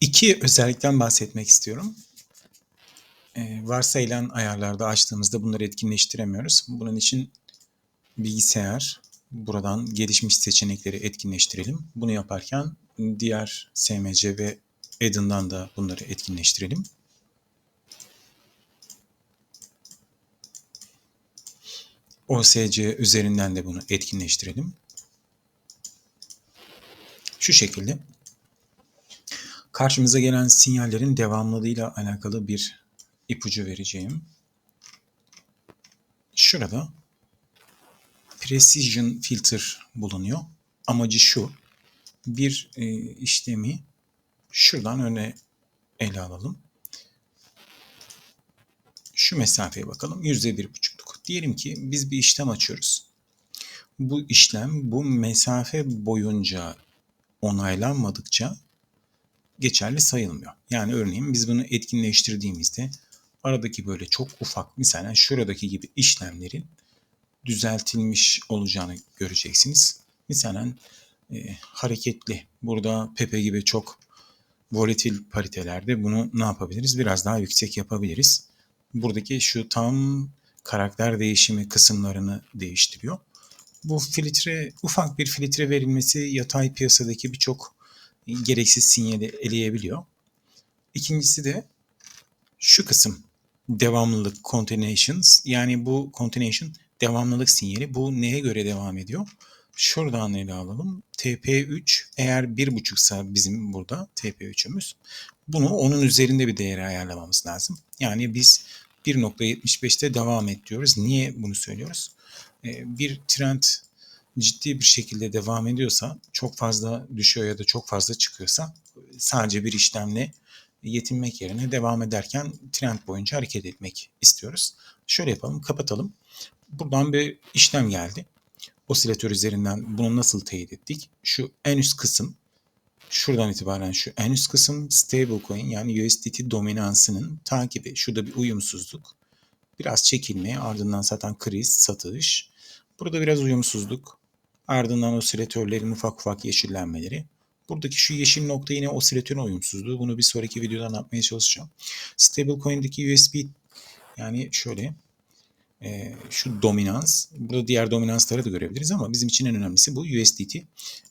İki özellikten bahsetmek istiyorum. Ee, varsayılan ayarlarda açtığımızda bunları etkinleştiremiyoruz. Bunun için bilgisayar buradan gelişmiş seçenekleri etkinleştirelim. Bunu yaparken diğer SMC ve Addon'dan da bunları etkinleştirelim. OSC üzerinden de bunu etkinleştirelim. Şu şekilde karşımıza gelen sinyallerin devamlılığıyla alakalı bir ipucu vereceğim. Şurada precision filter bulunuyor. Amacı şu. Bir e, işlemi şuradan öne ele alalım. Şu mesafeye bakalım. Yüzde bir buçukluk. Diyelim ki biz bir işlem açıyoruz. Bu işlem bu mesafe boyunca onaylanmadıkça geçerli sayılmıyor. Yani örneğin biz bunu etkinleştirdiğimizde aradaki böyle çok ufak mesela şuradaki gibi işlemlerin düzeltilmiş olacağını göreceksiniz. Mesela e, hareketli burada Pepe gibi çok volatil paritelerde bunu ne yapabiliriz? Biraz daha yüksek yapabiliriz. Buradaki şu tam karakter değişimi kısımlarını değiştiriyor. Bu filtre ufak bir filtre verilmesi yatay piyasadaki birçok gereksiz sinyali eleyebiliyor. İkincisi de şu kısım devamlılık continuations yani bu continuation devamlılık sinyali bu neye göre devam ediyor? Şuradan ele alalım. TP3 eğer 1.5'sa bizim burada TP3'ümüz bunu onun üzerinde bir değere ayarlamamız lazım. Yani biz 1.75'te devam et diyoruz. Niye bunu söylüyoruz? Ee, bir trend ciddi bir şekilde devam ediyorsa, çok fazla düşüyor ya da çok fazla çıkıyorsa sadece bir işlemle yetinmek yerine devam ederken trend boyunca hareket etmek istiyoruz. Şöyle yapalım, kapatalım. Buradan bir işlem geldi. Osilatör üzerinden bunu nasıl teyit ettik? Şu en üst kısım, şuradan itibaren şu en üst kısım stablecoin yani USDT dominansının takibi. Şurada bir uyumsuzluk. Biraz çekilme, ardından satan kriz, satış. Burada biraz uyumsuzluk. Ardından osilatörlerin ufak ufak yeşillenmeleri. Buradaki şu yeşil nokta yine osilatörün uyumsuzluğu. Bunu bir sonraki videoda anlatmaya çalışacağım. Stablecoin'deki USB yani şöyle e, şu dominans. Burada diğer dominansları da görebiliriz ama bizim için en önemlisi bu USDT.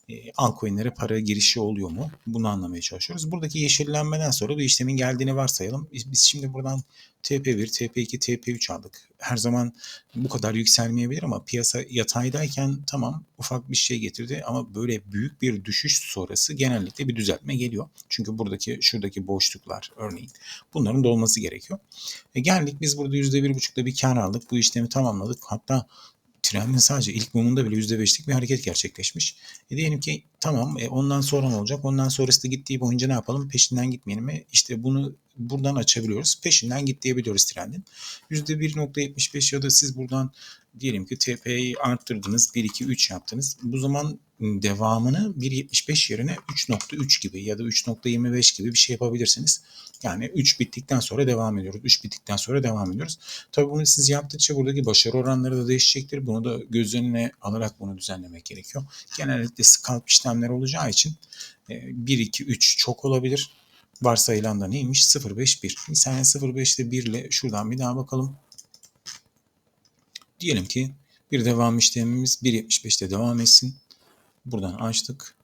E, altcoin'lere para girişi oluyor mu? Bunu anlamaya çalışıyoruz. Buradaki yeşillenmeden sonra bu işlemin geldiğini varsayalım. Biz şimdi buradan TP1, TP2, TP3 aldık. Her zaman bu kadar yükselmeyebilir ama piyasa yataydayken tamam ufak bir şey getirdi ama böyle büyük bir düşüş sonrası genellikle bir düzeltme geliyor. Çünkü buradaki şuradaki boşluklar örneğin bunların dolması gerekiyor. E geldik biz burada %1,5'da bir kar aldık. Bu işlemi tamamladık. Hatta trendin sadece ilk mumunda bile %5'lik bir hareket gerçekleşmiş. E diyelim ki tamam e ondan sonra ne olacak? Ondan sonrası da gittiği boyunca ne yapalım? Peşinden gitmeyelim mi? İşte bunu buradan açabiliyoruz. Peşinden git diyebiliyoruz trendin. %1.75 ya da siz buradan diyelim ki TP'yi arttırdınız 1, 2, 3 yaptınız. Bu zaman devamını 1.75 yerine 3.3 gibi ya da 3.25 gibi bir şey yapabilirsiniz. Yani 3 bittikten sonra devam ediyoruz. 3 bittikten sonra devam ediyoruz. Tabii bunu siz yaptıkça buradaki başarı oranları da değişecektir. Bunu da göz önüne alarak bunu düzenlemek gerekiyor. Genellikle scalp işlemler olacağı için 1, 2, 3 çok olabilir. Varsayılan da neymiş? 0,5, 1. Sen 0,5'te 1 ile şuradan bir daha bakalım. Diyelim ki bir devam işlemimiz 1.75'te devam etsin. Buradan açtık.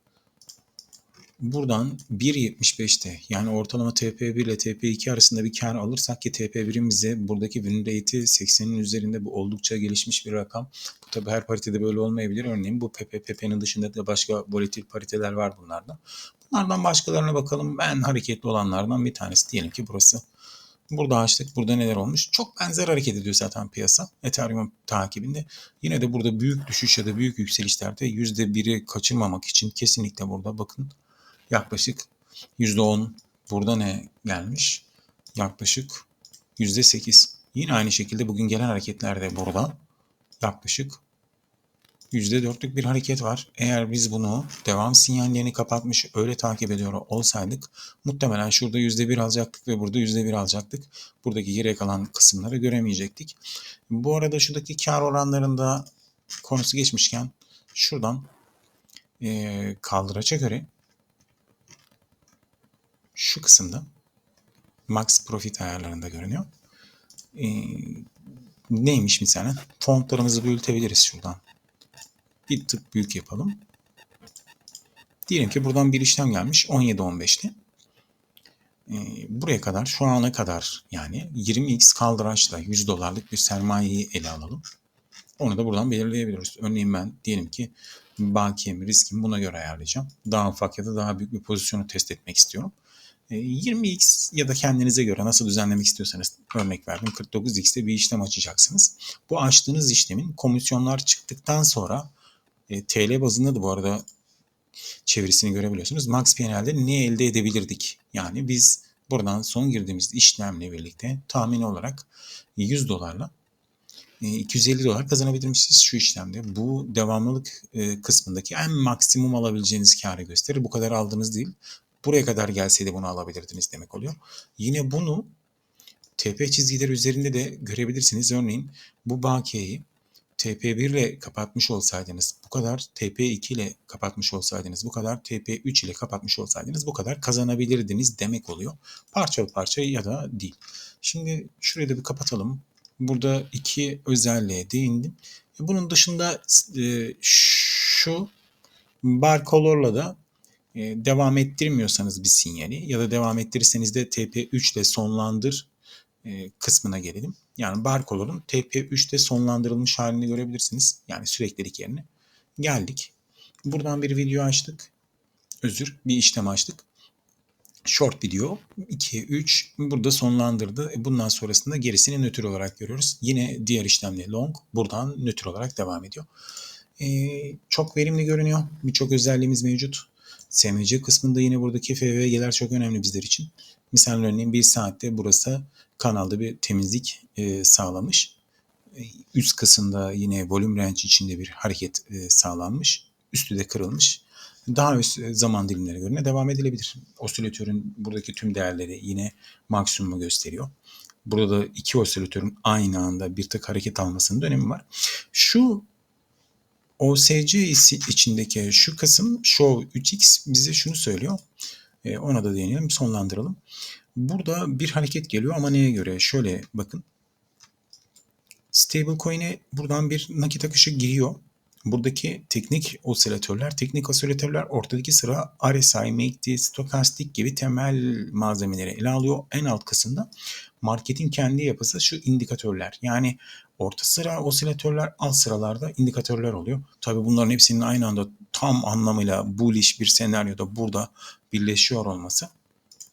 Buradan 1.75'te yani ortalama TP1 ile TP2 arasında bir kar alırsak ki TP1'in bize buradaki win rate'i 80'in üzerinde bu oldukça gelişmiş bir rakam. Bu tabi her paritede böyle olmayabilir. Örneğin bu PP, PP'nin dışında da başka volatil pariteler var bunlarda. Bunlardan başkalarına bakalım. Ben hareketli olanlardan bir tanesi diyelim ki burası. Burada açtık. Burada neler olmuş? Çok benzer hareket ediyor zaten piyasa. Ethereum takibinde. Yine de burada büyük düşüş ya da büyük yükselişlerde %1'i kaçırmamak için kesinlikle burada bakın yaklaşık %10 burada ne gelmiş? Yaklaşık %8. Yine aynı şekilde bugün gelen hareketlerde burada yaklaşık %4'lük bir hareket var. Eğer biz bunu devam sinyallerini kapatmış öyle takip ediyor olsaydık muhtemelen şurada %1 alacaktık ve burada %1 alacaktık. Buradaki geri kalan kısımları göremeyecektik. Bu arada şuradaki kar oranlarında konusu geçmişken şuradan e, kaldıraça göre şu kısımda max profit ayarlarında görünüyor. Ee, neymiş mesela? Fontlarımızı büyütebiliriz şuradan. Bir tık büyük yapalım. Diyelim ki buradan bir işlem gelmiş 17-15'te. Ee, buraya kadar şu ana kadar yani 20x kaldıraçla 100 dolarlık bir sermayeyi ele alalım. Onu da buradan belirleyebiliriz. Örneğin ben diyelim ki bakiyemi, riskimi buna göre ayarlayacağım. Daha ufak ya da daha büyük bir pozisyonu test etmek istiyorum. 20x ya da kendinize göre nasıl düzenlemek istiyorsanız örnek verdim 49x'te bir işlem açacaksınız. Bu açtığınız işlemin komisyonlar çıktıktan sonra e, TL bazında da bu arada çevirisini görebiliyorsunuz. Max P&L'de ne elde edebilirdik? Yani biz buradan son girdiğimiz işlemle birlikte tahmin olarak 100 dolarla 250 dolar kazanabilmişsiniz şu işlemde. Bu devamlılık e, kısmındaki en maksimum alabileceğiniz karı gösterir. Bu kadar aldığınız değil. Buraya kadar gelseydi bunu alabilirdiniz demek oluyor. Yine bunu TP çizgileri üzerinde de görebilirsiniz. Örneğin bu bakiyeyi TP1 ile kapatmış olsaydınız bu kadar, TP2 ile kapatmış olsaydınız bu kadar, TP3 ile kapatmış olsaydınız bu kadar kazanabilirdiniz demek oluyor. Parça parça ya da değil. Şimdi şurayı da bir kapatalım. Burada iki özelliğe değindim. Bunun dışında e, şu bar color'la da devam ettirmiyorsanız bir sinyali ya da devam ettirirseniz de TP3 ile sonlandır e, kısmına gelelim. Yani bar color'un TP3'te sonlandırılmış halini görebilirsiniz. Yani süreklilik yerine. Geldik. Buradan bir video açtık. Özür bir işlem açtık short video 2, 3 burada sonlandırdı. E, bundan sonrasında gerisini nötr olarak görüyoruz. Yine diğer işlemle long buradan nötr olarak devam ediyor. Ee, çok verimli görünüyor. Birçok özelliğimiz mevcut. SMC kısmında yine buradaki FVG'ler çok önemli bizler için. Misal örneğin bir saatte burası kanalda bir temizlik e, sağlamış. E, üst kısımda yine volüm range içinde bir hareket e, sağlanmış. Üstü de kırılmış daha üst e, zaman dilimleri göre devam edilebilir. Osilatörün buradaki tüm değerleri yine maksimumu gösteriyor. Burada da iki osilatörün aynı anda bir tık hareket almasının önemi var. Şu OSC içindeki şu kısım Show 3X bize şunu söylüyor. E, ona da değinelim, sonlandıralım. Burada bir hareket geliyor ama neye göre? Şöyle bakın. Stablecoin'e buradan bir nakit akışı giriyor. Buradaki teknik osilatörler, teknik osilatörler ortadaki sıra RSI, MACD, stokastik gibi temel malzemeleri ele alıyor. En alt kısımda marketin kendi yapısı şu indikatörler. Yani orta sıra osilatörler, alt sıralarda indikatörler oluyor. Tabi bunların hepsinin aynı anda tam anlamıyla bullish bir senaryoda burada birleşiyor olması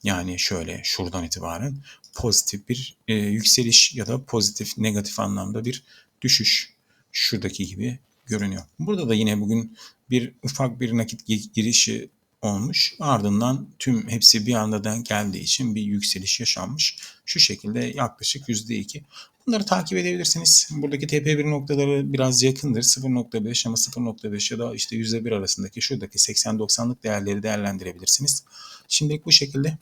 yani şöyle şuradan itibaren pozitif bir e, yükseliş ya da pozitif negatif anlamda bir düşüş şuradaki gibi görünüyor. Burada da yine bugün bir ufak bir nakit girişi olmuş. Ardından tüm hepsi bir anda denk geldiği için bir yükseliş yaşanmış. Şu şekilde yaklaşık %2. Bunları takip edebilirsiniz. Buradaki TP1 noktaları biraz yakındır. 0.5 ama 0.5 ya da işte %1 arasındaki şuradaki 80-90'lık değerleri değerlendirebilirsiniz. Şimdilik bu şekilde.